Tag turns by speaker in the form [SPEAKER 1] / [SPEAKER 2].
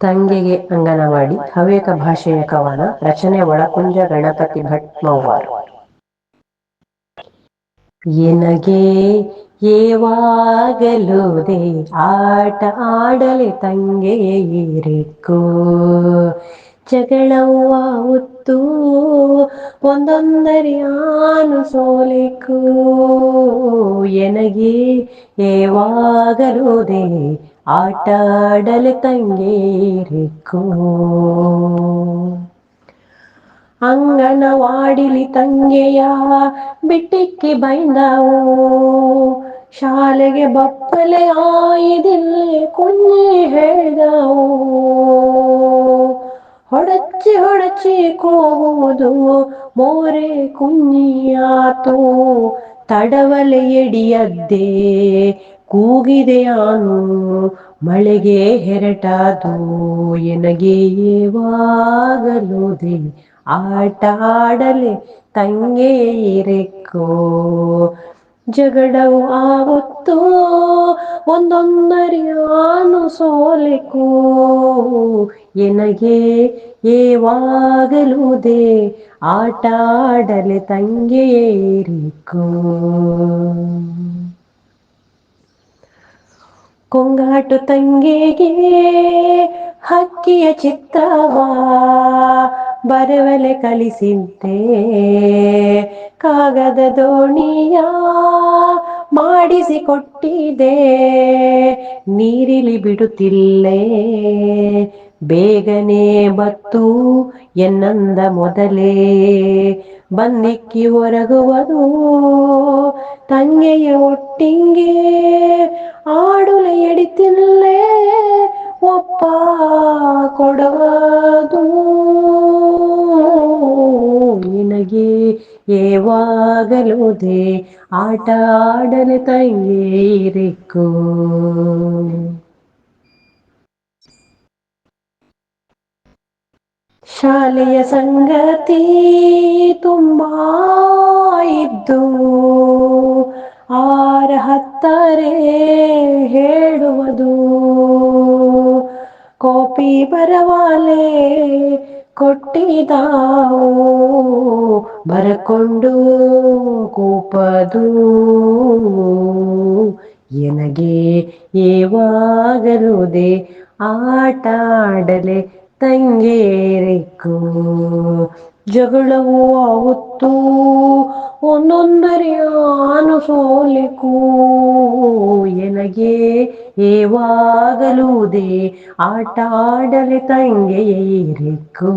[SPEAKER 1] ತಂಗೆಗೆ ಅಂಗನವಾಡಿ ಹವ್ಯಕ ಭಾಷೆಯ ಕವನ, ರಚನೆ ಒಳಕುಂಜ ಗಣಪತಿ ಭಟ್ ಮೌವಾರ್ ಎನಗೆ ಏವಾಗಲುದೆ ಆಟ ಆಡಲೆ ತಂಗೆಯೇ ಇರಿಕ್ಕೋ ಜಗಳವ್ವ ಉತ್ತು ಒಂದೊಂದರಿ ಆನು ಸೋಲಿಕು? ಎನಗೆ ಏವಾಗಲುದೆ ಆಟಾಡಲೆ ತಂಗೇರಿಕೋ. ಅಂಗನವಾಡಿಲಿ ತಂಗೆಯ ಬಿಟ್ಟಿಕ್ಕಿ ಬೈಂದವು. ಶಾಲೆಗೆ ಬಪ್ಪಲೆ ಆಯಿದಿಲ್ಲ ಕುಂಜಿ ಹೇಳಿದವು. ಹೊಡಚಿ ಹೊಡಚಿ ಕೂಗುವುದು ಮೋರೆ ಕುಂಜಿಯಾತು ತಡವಲೆ ಎಡಿಯದ್ದೇ ಕೂಗಿದೆಯಾನು ಮಳೆಗೆ ಹೆರಟಾದು ಎನಗೆ ಏವಾಗಲುದೆ ಆಟಾಡಲೆ ತಂಗೆ ಇರೆಕ್ಕೋ ಜಗಳವು ಆಗುತ್ತೋ? ಒಂದೊಂದರಿಯಾನು ಸೋಲೆಕೋ? ಎನಗೆ ಏವಾಗಲುದೆ ಆಟಾಡಲೆ ತಂಗೆ ಏರಿಕೋ ಕೊಂಗಾಟು ತಂಗೆಗೆ ಹಕ್ಕಿಯ ಚಿತ್ರವಾ ಬರವಲೆ ಕಲಿಸಿದ್ದೆ. ಕಾಗದ ದೋಣಿಯ ಮಾಡಿಸಿಕೊಟ್ಟಿದೆ. ನೀರಿಲಿ ಬಿಡುತ್ತಿಲ್ಲೇ. ಬೇಗನೆ ಬತ್ತು ಎನ್ನಂದ ಮೊದಲೇ. ಬಂದಿಕ್ಕಿ ಹೊರಗುವುದು ತಂಗೆಯ ಒಟ್ಟಿಂಗೆ ಆಡುಲೆ ಎಡಿತಿಲ್ಲೇ ಒಪ್ಪ ಕೊಡವದು ನಿನಗೆ ಏವಾಗಲುದೆ ಆಟ ಆಡಲೆ ತಂಗೇರಿಕೋ ಶಾಲೆಯ ಸಂಗತಿ ತುಂಬಾ ಇದ್ದು ಹತ್ತರೆ ಹೇಳುವುದು. ಕೋಪಿ ಬರವಾಲೆ ಕೊಟ್ಟಿದಾವು. ಬರಕೊಂಡು ಕೂಪದು. ಎನಗೆ ಏವಾಗಲುದೆ ಆಟಾಡಲೆ ತಂಗೇರಿಕು. ಜಗಳವು ಆಗುತ್ತು ಒಂದೊಂದರಿಯ ಸೋಲಿಕು ಎನಗೆ ಏವಾಗಲೂದೇ ಆಟಾಡಲಿ ತಂಗೆಯೇ ತಂಗೆಯೇರಿಕು